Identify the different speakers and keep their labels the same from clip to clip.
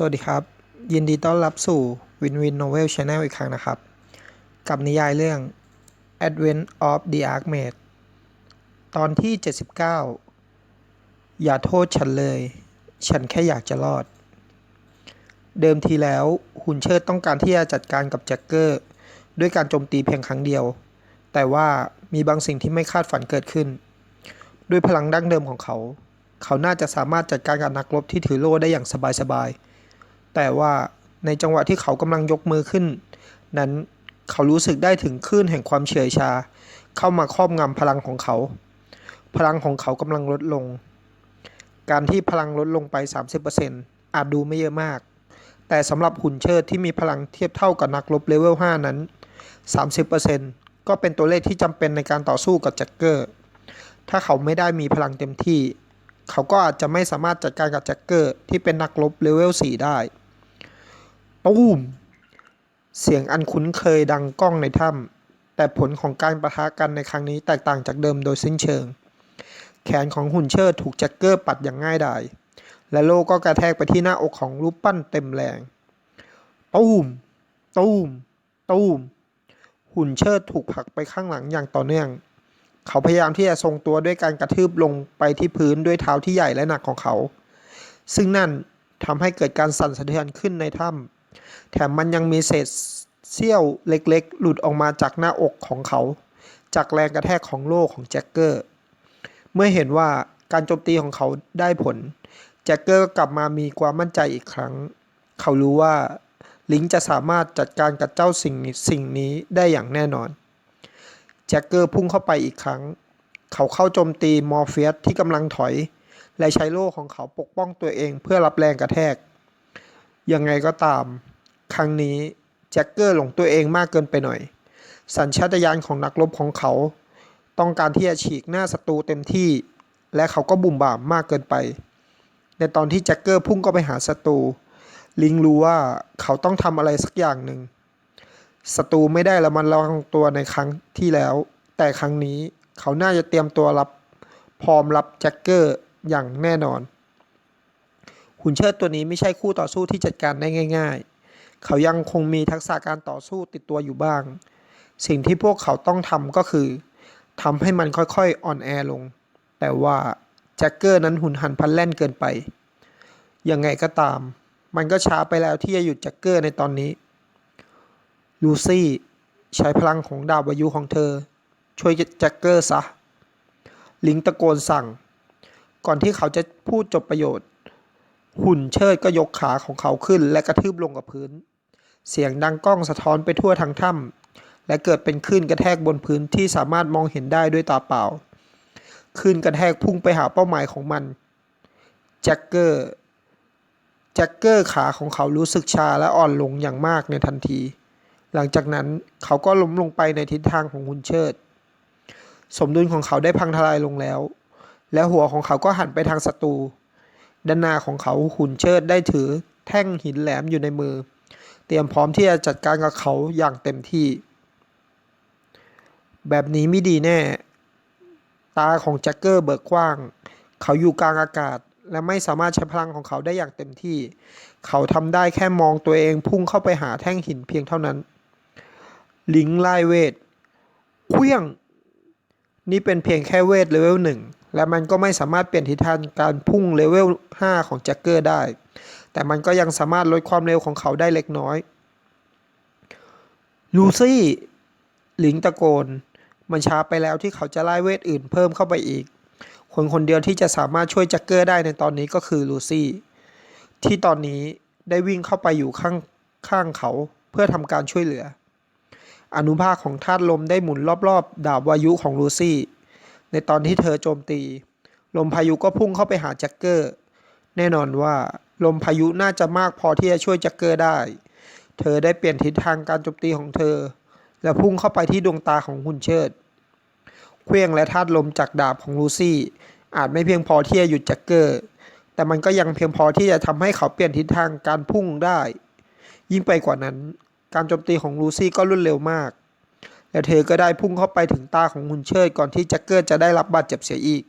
Speaker 1: สวัสดีครับ ยินดีต้อนรับสู่ Win Win Novel Channel อีกครั้งนะครับ กับนิยายเรื่อง Advent of the Archmage ตอนที่ 79 อย่าโทษฉันเลย ฉันแค่อยากจะรอด เดิมทีแล้วหุ่นเชิดต้องการที่จะจัดการกับแจ็คเกอร์ ด้วยการโจมตีเพียงครั้งเดียว แต่ว่ามีบางสิ่งที่ไม่คาดฝันเกิดขึ้น ด้วยพลังดั้งเดิมของเขาเขาน่าจะสามารถจัดการกับนักรบที่ถือโล่ได้อย่างสบายๆ แต่ว่าในจังหวะที่เขากำลังยกมือขึ้น นั้นเขารู้สึกได้ถึงคลื่นแห่งความเฉื่อยชา เข้ามาครอบงำพลังของเขา พลังของเขากำลังลดลง การที่พลังลดลงไป 30%อาจดูไม่เยอะมาก แต่สำหรับหุ่นเชิดที่มีพลังเทียบเท่ากับนักรบเลเวล 5 นั้น 30%ก็เป็นตัวเลขที่จำเป็นในการต่อสู้กับแจ็คเกอร์ ถ้าเขาไม่ได้มีพลังเต็มที่ เขาก็อาจจะไม่สามารถจัดการกับแจ็คเกอร์ที่เป็นนักรบเลเวล4ได้ตูมเสียงอันคุ้นเคยดังก้องในถ้ำแต่ผลของการประทะกันในครั้งนี้แตกต่างจากเดิมโดยสิ้นเชิง แขนของหุ่นเชิดถูกแจ็คเกอร์ปัดอย่างง่ายดาย และโลก็กระแทกไปที่หน้าอกของรูปปั้นเต็มแรงตูมตูมตูมหุ่นเชิดถูกผลักไปข้างหลังอย่างต่อเนื่อง เขาพยายามที่จะทรงตัวด้วยการกระทืบลงไปที่พื้นด้วยเท้าที่ใหญ่และหนักของเขา ซึ่งนั่นทำให้เกิดการสั่นสะเทือนขึ้นในถ้ำแถมมันยังมีเศษเสี้ยวเล็กๆ หลุดออกมาจากหน้าอกของเขา จากแรงกระแทกของโล่ของแจ็คเกอร์ เมื่อเห็นว่าการโจมตีของเขาได้ผล แจ็คเกอร์ก็กลับมามีความมั่นใจอีกครั้ง เขารู้ว่าลิงจะสามารถจัดการกับเจ้าสิ่งนี้สิ่งนี้ได้อย่างแน่นอน จ็คเกอร์พุ่งเข้าไปอีกครั้ง เขาเข้าโจมตีมอร์เฟียสที่กำลังถอย และใช้โล่ของเขาปกป้องตัวเองเพื่อรับแรงกระแทก ยังไงก็ตาม ครั้งนี้แจ็คเกอร์หลงตัวเองมากเกินไปหน่อย สัญชาตญาณของนักรบของเขา ต้องการที่จะฉีกหน้าศัตรูเต็มที่ และเขาก็บุ่มบ่ามมากเกินไป ในตอนที่แจ็คเกอร์พุ่งเข้าไปหาศัตรูลิงรู้ว่าเขาต้องทำอะไรสักอย่างหนึ่ง ศัตรูไม่ได้ระมัดระวังตัวในครั้งที่แล้ว แต่ครั้งนี้เขาน่าจะเตรียมตัวรับ พร้อมรับแจ็คเกอร์อย่างแน่นอน หุ่นเชิดตัวนี้ไม่ใช่คู่ต่อสู้ที่จัดการได้ง่าย ๆ เขายังคงมีทักษะการต่อสู้ติดตัวอยู่บ้าง สิ่งที่พวกเขาต้องทำก็คือทำให้มันค่อยๆอ่อนแอลง แต่ว่าแจ็คเกอร์นั้นหุ่นหันพันแล่นเกินไป ยังไงก็ตาม มันก็ช้าไปแล้วที่จะหยุดแจ็คเกอร์ในตอนนี้ ลูซี่ใช้พลังของดาบวายุของเธอ ช่วยแจ็คเกอร์ซะ ลิงตะโกนสั่ง ก่อนที่เขาจะพูดจบประโยชน์ หุ่นเชิดก็ยกขาของเขาขึ้นและกระทืบลงกับพื้น เสียงดังก้องสะท้อนไปทั่วทั้งถ้ำและเกิดเป็นคลื่นกระแทกบนพื้นที่สามารถมองเห็นได้ด้วยตาเปล่าคลื่นกระแทกพุ่งไปหาเป้าหมายของมัน แจ็คเกอร์ แจ็คเกอร์ขาของเขารู้สึกชาและอ่อนลงอย่างมากในทันที หลังจากนั้นเขาก็ล้มลงไปในทิศทางของหุ่นเชิด สมดุลของเขาได้พังทลายลงแล้ว และหัวของเขาก็หันไปทางศัตรูด้านหน้าของเขาหุ่นเชิดได้ถือแท่งหินแหลมอยู่ในมือ เตรียมพร้อมที่จะจัดการกับเขาอย่างเต็มที่ แบบนี้ไม่ดีแน่ ตาของแจ็คเกอร์เบิกกว้าง เขาอยู่กลางอากาศและไม่สามารถใช้พลังของเขาได้อย่างเต็มที่ เขาทำได้แค่มองตัวเองพุ่งเข้าไปหาแท่งหินเพียงเท่านั้น ลิงไล่เวทเคลี้ยง นี่เป็นเพียงแค่เวทเลเวลหนึ่งและมันก็ไม่สามารถเปลี่ยนทิศทางการพุ่งเลเวล 5 ของแจ็คเกอร์ได้ แต่มันก็ยังสามารถลดความเร็วของเขาได้เล็กน้อย ลูซี่ลิงตะโกน มันช้าไปแล้วที่เขาจะไล่เวทอื่นเพิ่มเข้าไปอีก คนคนเดียวที่จะสามารถช่วยแจ็คเกอร์ได้ในตอนนี้ก็คือลูซี่ ที่ตอนนี้ได้วิ่งเข้าไปอยู่ข้างข้างเขาเพื่อทำการช่วยเหลือ อนุภาคของธาตุลมได้หมุนรอบๆ ดาบวายุของลูซี่ ในตอนที่เธอโจมตี ลมพายุก็พุ่งเข้าไปหาแจ็คเกอร์ แน่นอนว่า ลมพายุน่าจะมากพอที่จะช่วยแจ็คเกอร์ได้ เธอได้เปลี่ยนทิศทางการโจมตีของเธอ และพุ่งเข้าไปที่ดวงตาของหุ่นเชิดเครื่องและธาตุลมจากดาบของลูซี่ อาจไม่เพียงพอที่จะหยุดแจ็คเกอร์ แต่มันก็ยังเพียงพอที่จะทำให้เขาเปลี่ยนทิศทางการพุ่งได้ ยิ่งไปกว่านั้น การโจมตีของลูซี่ก็รวดเร็วมาก และเธอก็ได้พุ่งเข้าไปถึงตาของหุ่นเชิดก่อนที่แจ็คเกอร์จะได้รับบาดเจ็บเสียอีก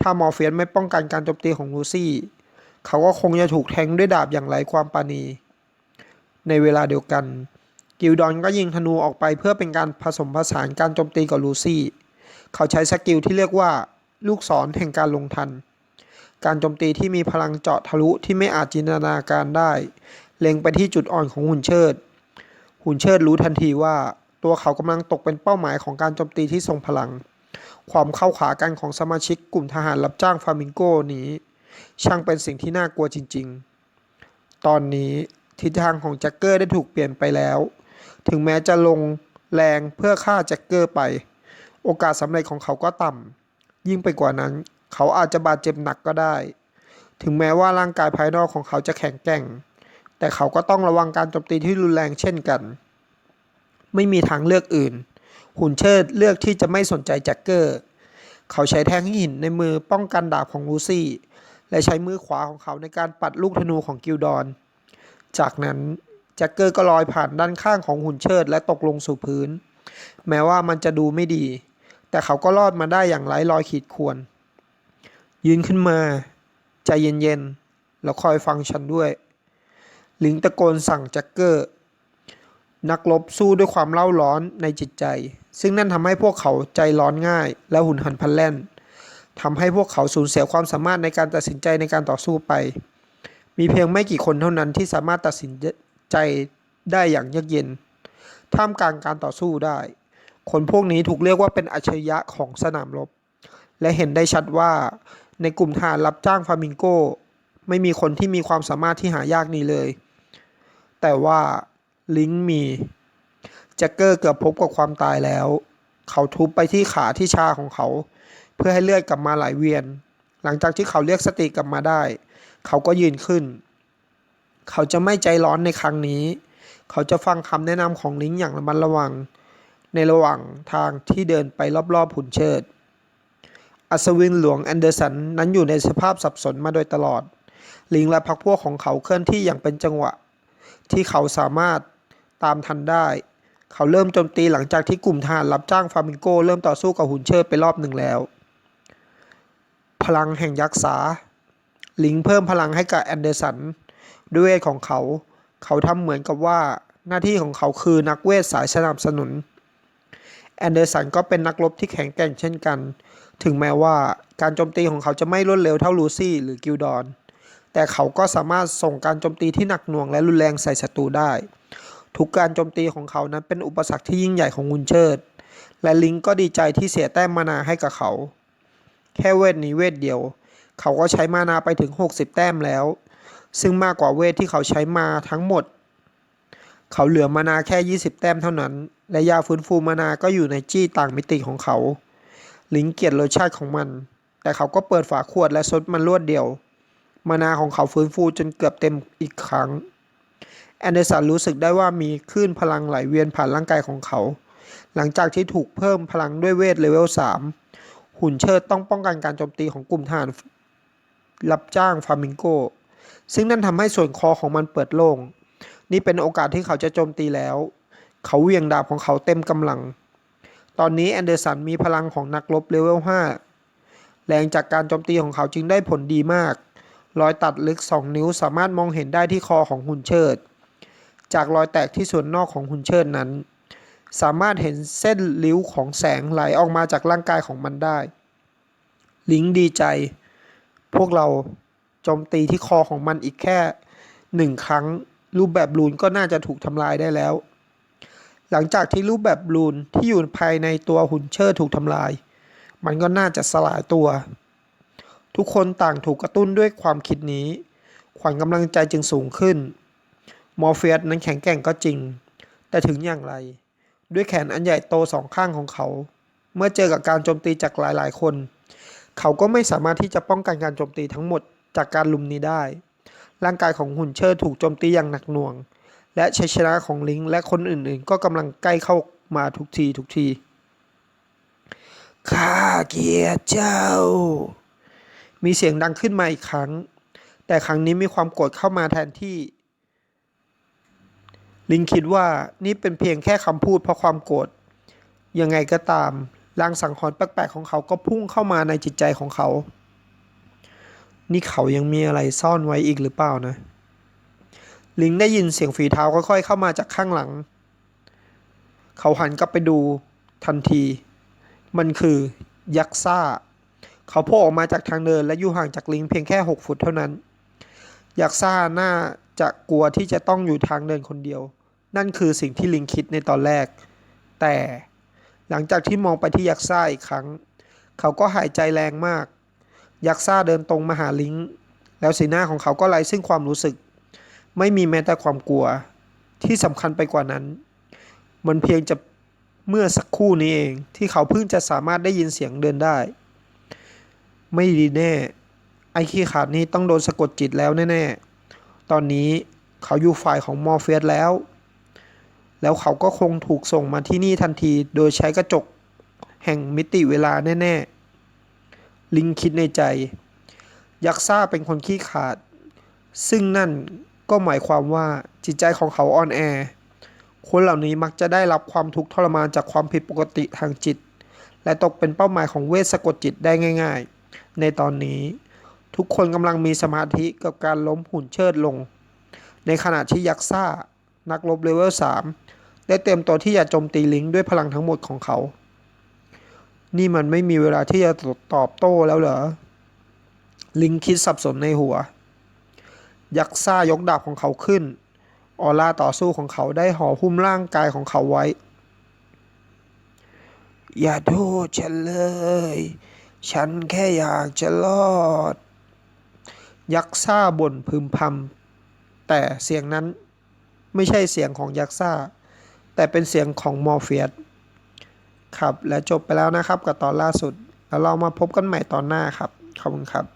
Speaker 1: ถ้ามอร์เฟียสไม่ป้องกันการโจมตีของลูซี่ เขาก็คงจะถูกแทงด้วยดาบอย่างไร้ความปราณีในเวลาเดียวกัน กิลดอนก็ยิงธนูออกไปเพื่อเป็นการผสมผสานการโจมตีกับลูซี่ เขาใช้สกิลที่เรียกว่า ลูกศรแห่งการลงทัน การโจมตีที่มีพลังเจาะทะลุที่ไม่อาจจินตนาการได้ เล็งไปที่จุดอ่อนของหุ่นเชิด หุ่นเชิดรู้ทันทีว่าตัวเขากำลังตกเป็นเป้าหมายของการโจมตีที่ทรงพลัง ความเข้าขากันของสมาชิกกลุ่มทหารรับจ้างฟามิงโกนี้ ช่างเป็นสิ่งที่น่ากลัวจริง ๆ ตอนนี้ทิศทางของแจ็คเกอร์ได้ถูกเปลี่ยนไปแล้ว ถึงแม้จะลงแรงเพื่อฆ่าแจ็คเกอร์ไป โอกาสสำเร็จของเขาก็ต่ำยิ่งไปกว่านั้น เขาอาจจะบาดเจ็บหนักก็ได้ ถึงแม้ว่าร่างกายภายนอกของเขาจะแข็งแกร่ง แต่เขาก็ต้องระวังการโจมตีที่รุนแรงเช่นกัน ไม่มีทางเลือกอื่น หุ่นเชิดเลือกที่จะไม่สนใจแจ็คเกอร์ เขาใช้แท่งหินในมือป้องกันดาบของลูซี่ และใช้มือขวาของเขาในการปัดลูกธนูของกิลดอน จากนั้นแจ็คเกอร์ก็ลอยผ่านด้านข้างของหุ่นเชิดและตกลงสู่พื้น แม้ว่ามันจะดูไม่ดี แต่เขาก็รอดมาได้อย่างไร้รอยขีดข่วน ยืนขึ้นมา ใจเย็นๆ แล้วคอยฟังฉันด้วย ลิงตะโกนสั่งแจ็คเกอร์ นักรบสู้ด้วยความเล่าร้อนในจิตใจ ซึ่งนั่นทำให้พวกเขาใจร้อนง่าย และหุนหันพลันแล่นทำให้พวกเขาสูญเสียความสามารถในการตัดสินใจในการต่อสู้ไป มีเพียงไม่กี่คนเท่านั้นที่สามารถตัดสินใจได้อย่างเยือกเย็น ท่ามกลางการต่อสู้ได้ คนพวกนี้ถูกเรียกว่าเป็นอัจฉริยะของสนามรบ และเห็นได้ชัดว่าในกลุ่มทหารรับจ้างฟามิงโก ไม่มีคนที่มีความสามารถที่หายากนี้เลย แต่ว่าลิงก์มีแจ็คเกอร์เกือบพบกับความตายแล้ว เขาทุบไปที่ขาที่ชาของเขา เพื่อให้เลือดกลับมาไหลเวียน หลังจากที่เขาเรียกสติกลับมาได้ เขาก็ยืนขึ้น เขาจะไม่ใจร้อนในครั้งนี้ เขาจะฟังคำแนะนำของลิงอย่างระมัดระวัง ในระหว่างทางที่เดินไปรอบๆหุ่นเชิด อัศวินหลวงแอนเดอร์สันนั้นอยู่ในสภาพสับสนมาโดยตลอด ลิงและพรรคพวกของเขาเคลื่อนที่อย่างเป็นจังหวะ ที่เขาสามารถตามทันได้ เขาเริ่มโจมตีหลังจากที่กลุ่มทหารรับจ้างฟลามิงโก เริ่มต่อสู้กับหุ่นเชิดไปรอบหนึ่งแล้ว พลังแห่งยักษ์สาลิงเพิ่มพลังให้กับแอนเดอร์สันด้วยเวทของเขา เขาทำเหมือนกับว่าหน้าที่ของเขาคือนักเวทสายสนับสนุน แอนเดอร์สันก็เป็นนักรบที่แข็งแกร่งเช่นกัน ถึงแม้ว่าการโจมตีของเขาจะไม่รวดเร็วเท่าลูซี่หรือกิลดอน แต่เขาก็สามารถส่งการโจมตีที่หนักหน่วงและรุนแรงใส่ศัตรูได้ ทุกการโจมตีของเขานั้นเป็นอุปสรรคที่ยิ่งใหญ่ของวุนเชิด และลิงก็ดีใจที่เสียแต้มมานาให้กับเขา แค่เวทนี้เวทเดียว เขาก็ใช้มานาไปถึง 60 แต้มแล้ว ซึ่งมากกว่าเวทที่เขาใช้มาทั้งหมด เขาเหลือมานาแค่ 20 แต้มเท่านั้น และยาฟื้นฟูมานาก็อยู่ในจี้ต่างมิติของเขา ลิงเกลียดรสชาติของมัน แต่เขาก็เปิดฝาขวดและซดมันรวดเดียว มานาของเขาฟื้นฟูจนเกือบเต็มอีกครั้ง แอนเดอร์สันรู้สึกได้ว่ามีคลื่นพลังไหลเวียนผ่านร่างกายของเขา หลังจากที่ถูกเพิ่มพลังด้วยเวทเลเวล 3 หุ่นเชิดต้องป้องกันการโจมตีของกลุ่มทหารรับจ้างฟลามิงโก ซึ่งนั่นทำให้ส่วนคอของมันเปิดโล่ง นี่เป็นโอกาสที่เขาจะโจมตีแล้ว เขาเหวี่ยงดาบของเขาเต็มกำลัง ตอนนี้แอนเดอร์สันมีพลังของนักรบเลเวล 5 แรงจากการโจมตีของเขาจึงได้ผลดีมาก รอยตัดลึก 2 นิ้วสามารถมองเห็นได้ที่คอของหุ่นเชิด จากรอยแตกที่ส่วนนอกของหุ่นเชิดนั้น สามารถเห็นเส้นริ้วของแสงไหลออกมาจากร่างกายของมันได้ ลิงดีใจ พวกเราโจมตีที่คอของมันอีกแค่หนึ่งครั้ง รูปแบบลูนก็น่าจะถูกทำลายได้แล้ว หลังจากที่รูปแบบลูนที่อยู่ภายในตัวหุ่นเชิดถูกทำลาย มันก็น่าจะสลายตัว ทุกคนต่างถูกกระตุ้นด้วยความคิดนี้ ขวัญกำลังใจจึงสูงขึ้น มอร์เฟียสนั้นแข็งแกร่งก็จริง แต่ถึงอย่างไร ด้วยแขนอันใหญ่โตสองข้างของเขา เมื่อเจอกับการโจมตีจากหลายๆ คน เขาก็ไม่สามารถที่จะป้องกันการโจมตีทั้งหมดจากการลุมนี้ได้ ร่างกายของหุ่นเชิดถูกโจมตีอย่างหนักหน่วง และชัยชนะของลิงและคนอื่นๆ ก็กำลังใกล้เข้ามาทุกทีทุกทีข้าเกียดเจ้า มีเสียงดังขึ้นมาอีกครั้ง แต่ครั้งนี้มีความโกรธเข้ามาแทนที่ ลิงคิดว่านี่เป็นเพียงแค่คำพูดเพราะความโกรธ ยังไงก็ตามลางสังหรณ์แปลกๆของเขาก็พุ่งเข้ามาในจิตใจของเขา นี่เขายังมีอะไรซ่อนไว้อีกหรือเปล่านะ ลิงได้ยินเสียงฝีเท้าค่อยๆเข้ามาจากข้างหลัง เขาหันกลับไปดูทันที มันคือยักษ์ซ่า เขาโผล่ออกมาจากทางเดินและอยู่ห่างจากลิงเพียงแค่ 6 ฟุตเท่านั้นยักษ์ซ่าน่าจะกลัวที่จะต้องอยู่ทางเดินคนเดียว นั่นคือสิ่งที่ลิงคิดในตอนแรก แต่หลังจากที่มองไปที่ยักษ์ซ่าอีกครั้ง เขาก็หายใจแรงมาก ยักษ์ซ่าเดินตรงมาหาลิงแล้วสีหน้าของเขาก็ไร้ซึ่งความรู้สึก ไม่มีแม้แต่ความกลัว ที่สำคัญไปกว่านั้น มันเพียงจะเมื่อสักครู่นี้เองที่เขาเพิ่งจะสามารถได้ยินเสียงเดินได้ ไม่ดีแน่ ไอ้ขี้ขาดนี้ต้องโดนสะกดจิตแล้วแน่ๆ ตอนนี้เขาอยู่ฝ่ายของมอร์เฟียสแล้ว แล้วเขาก็คงถูกส่งมาที่นี่ทันทีโดยใช้กระจกแห่งมิติเวลาแน่ๆ ลิงคิดในใจ ยักษ์ซ่าเป็นคนขี้ขาด ซึ่งนั่นก็หมายความว่าจิตใจของเขาอ่อนแอ คนเหล่านี้มักจะได้รับความทุกข์ทรมานจากความผิดปกติทางจิต และตกเป็นเป้าหมายของเวทสะกดจิตได้ง่าย ๆ ในตอนนี้ ทุกคนกำลังมีสมาธิกับการล้มหุ่นเชิดลง ในขณะที่ยักษ์ซ่า นักรบเลเวล3ได้เตรียมตัวที่จะโจมตีลิงด้วยพลังทั้งหมดของเขา นี่มันไม่มีเวลาที่จะตอบโต้แล้วเหรอ ลิงคิดสับสนในหัว ยักษ์ซ่ายกดาบของเขาขึ้น ออร่าต่อสู้ของเขาได้ห่อหุ้มร่างกายของเขาไว้ อย่าโทษฉันเลย ฉันแค่อยากจะรอด ยักษ์ซ่าบ่นพึมพำแต่เสียงนั้นไม่ใช่เสียงของยักษ์ซ่า แต่เป็นเสียงของมอร์เฟียสครับและจบไปแล้วนะครับกับตอนล่าสุด แล้วเรามาพบกันใหม่ตอนหน้าครับ ขอบคุณครับ